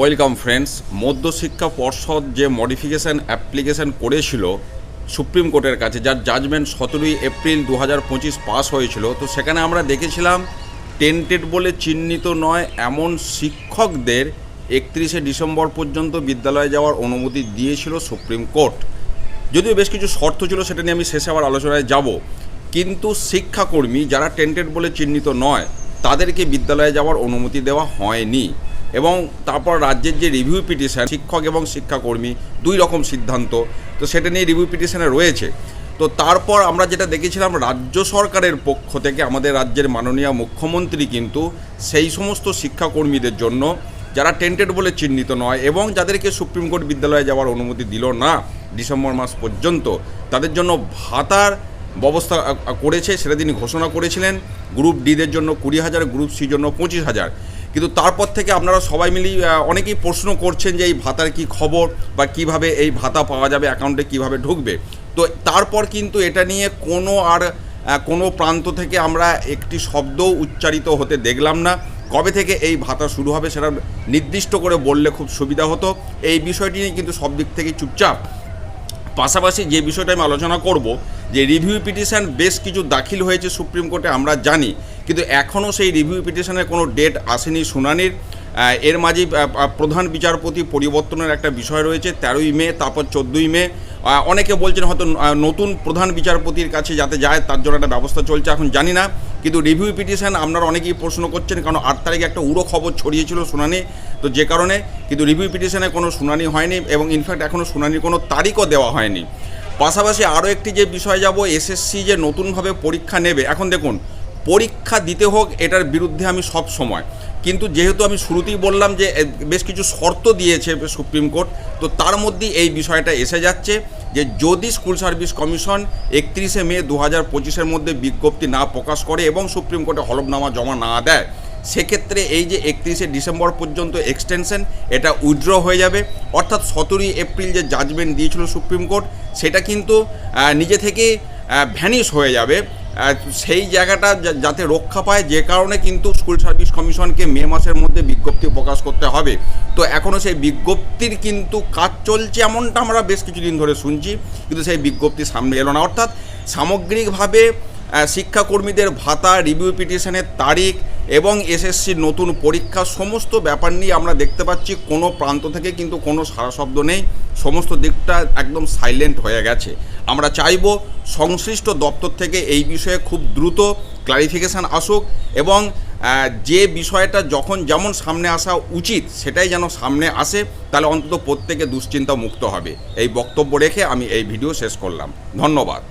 Welcome friends, মধ্যশিক্ষা পর্ষদ যে modification application করেছিল সুপ্রিম কোর্টের কাছে, যার জাজমেন্ট সতেরোই এপ্রিল দু হাজার পঁচিশ পাস হয়েছিল, তো সেখানে আমরা দেখেছিলাম টেন্টেড বলে চিহ্নিত নয়, এমন শিক্ষকদের একত্রিশে ডিসেম্বর পর্যন্ত বিদ্যালয়ে যাওয়ার অনুমতি দিয়েছিল সুপ্রিম কোর্ট। যদিও বেশ কিছু শর্ত ছিল, সেটা নিয়ে আমি শেষে আবার আলোচনায় যাব। কিন্তু শিক্ষাকর্মী যারা টেন্টেড বলে চিহ্নিত নয়, তাদেরকে বিদ্যালয়ে যাওয়ার অনুমতি দেওয়া হয়নি। এবং তারপর রাজ্যের যে রিভিউ পিটিশন শিক্ষক এবং শিক্ষাকর্মী, দুই রকম সিদ্ধান্ত। তো সেটা নিয়ে রিভিউ পিটিশনে রয়েছে। তো তারপর আমরা যেটা দেখেছিলাম, রাজ্য সরকারের পক্ষ থেকে আমাদের রাজ্যের মাননীয় মুখ্যমন্ত্রী কিন্তু সেই সমস্ত শিক্ষাকর্মীদের জন্য, যারা টেন্টেড বলে চিহ্নিত নয় এবং যাদেরকে সুপ্রিম কোর্ট বিদ্যালয়ে যাওয়ার অনুমতি দিল না ডিসেম্বর মাস পর্যন্ত, তাদের জন্য ভাতার ব্যবস্থা করেছে, সেটা তিনি ঘোষণা করেছিলেন। গ্রুপ ডিদের জন্য কুড়ি হাজার গ্রুপ সির জন্য পঁচিশ হাজার। কিন্তু তারপর থেকে আপনারা সবাই মিলেই আ, অনেকেই প্রশ্ন করছেন যে এই ভাতার কি খবর বা কীভাবে এই ভাতা পাওয়া যাবে অ্যাকাউন্টে কীভাবে ঢুকবে। তো তারপর কিন্তু এটা নিয়ে কোনো আর কোনো প্রান্ত থেকে আমরা একটি শব্দও উচ্চারিত হতে দেখলাম না। কবে থেকে এই ভাতা শুরু হবে সেটা নির্দিষ্ট করে বললে খুব সুবিধা হতো। এই বিষয়টি নিয়ে কিন্তু সব দিক থেকে চুপচাপ। পাশাপাশি যে বিষয়টা আমি আলোচনা করব যে রিভিউ পিটিশন বেশ কিছু দাখিল হয়েছে সুপ্রিম কোর্টে আমরা জানি। কিন্তু এখনও সেই রিভিউ পিটিশনের কোনো ডেট আসেনি শুনানির। এর আহ, প্রধান বিচারপতি পরিবর্তনের একটা বিষয় রয়েছে তেরোই মে তারপর চোদ্দোই মে। অনেকে বলছেন হয়তো নতুন প্রধান বিচারপতির কাছে যাতে যায় তার জন্য একটা ব্যবস্থা চলছে এখন জানি না। কিন্তু রিভিউ পিটিশন আপনারা অনেকেই প্রশ্ন করছেন কারণ আট তারিখে একটা উড়ো খবর ছড়িয়েছিল শুনানি তো যে কারণে। কিন্তু রিভিউ পিটিশনে কোনো শুনানি হয়নি এবং ইনফ্যাক্ট এখনও শুনানির কোনো তারিখও দেওয়া হয়নি। পাশাপাশি আরও একটি যে বিষয় যাব এসএসসি যে নতুনভাবে পরীক্ষা নেবে এখন দেখুন পরীক্ষা দিতে হোক, এটার বিরুদ্ধে আমি সব সময়। কিন্তু যেহেতু আমি শুরুতেই বললাম যে বেশ কিছু শর্ত দিয়েছে সুপ্রিম কোর্ট, তো তার মধ্যেই এই বিষয়টা এসে যাচ্ছে যে, যদি স্কুল সার্ভিস কমিশন একত্রিশে মে দু হাজার পঁচিশের মধ্যে বিজ্ঞপ্তি না প্রকাশ করে এবং সুপ্রিম কোর্টে হলফনামা জমা না দেয়, সেক্ষেত্রে এই যে একত্রিশে ডিসেম্বর পর্যন্ত এক্সটেনশন, এটা উইথড্র হয়ে যাবে। অর্থাৎ সতেরোই এপ্রিল যে জাজমেন্ট দিয়েছিল সুপ্রিম কোর্ট, সেটা কিন্তু নিজে থেকে ভ্যানিশ হয়ে যাবে। সেই জায়গাটা যাতে রক্ষা পায়, যে কারণে কিন্তু স্কুল সার্ভিস কমিশনকে মে মাসের মধ্যে বিজ্ঞপ্তি প্রকাশ করতে হবে। তো এখনও সেই বিজ্ঞপ্তির কিন্তু কাজ চলছে এমনটা আমরা বেশ কিছুদিন ধরে শুনছি, কিন্তু সেই বিজ্ঞপ্তি সামনে এলো না। অর্থাৎ সামগ্রিকভাবে শিক্ষাকর্মীদের ভাতা রিভিউ পিটিশনের তারিখ এবং এসএসসির নতুন পরীক্ষা সমস্ত ব্যাপার নিয়ে আমরা দেখতে পাচ্ছি, কোনো প্রান্ত থেকে কিন্তু কোনো সারা শব্দ নেই। সমস্ত দিকটা একদম সাইলেন্ট হয়ে গেছে। আমরা চাইব সংশ্লিষ্ট দপ্তর থেকে এই বিষয়ে খুব দ্রুত ক্লারিফিকেশান আসুক এবং যে বিষয়টা যখন যেমন সামনে আসা উচিত সেটাই যেন সামনে আসে, তাহলে অন্তত প্রত্যেকে দুশ্চিন্তা মুক্ত হবে। এই বক্তব্য রেখে আমি এই ভিডিও শেষ করলাম। ধন্যবাদ।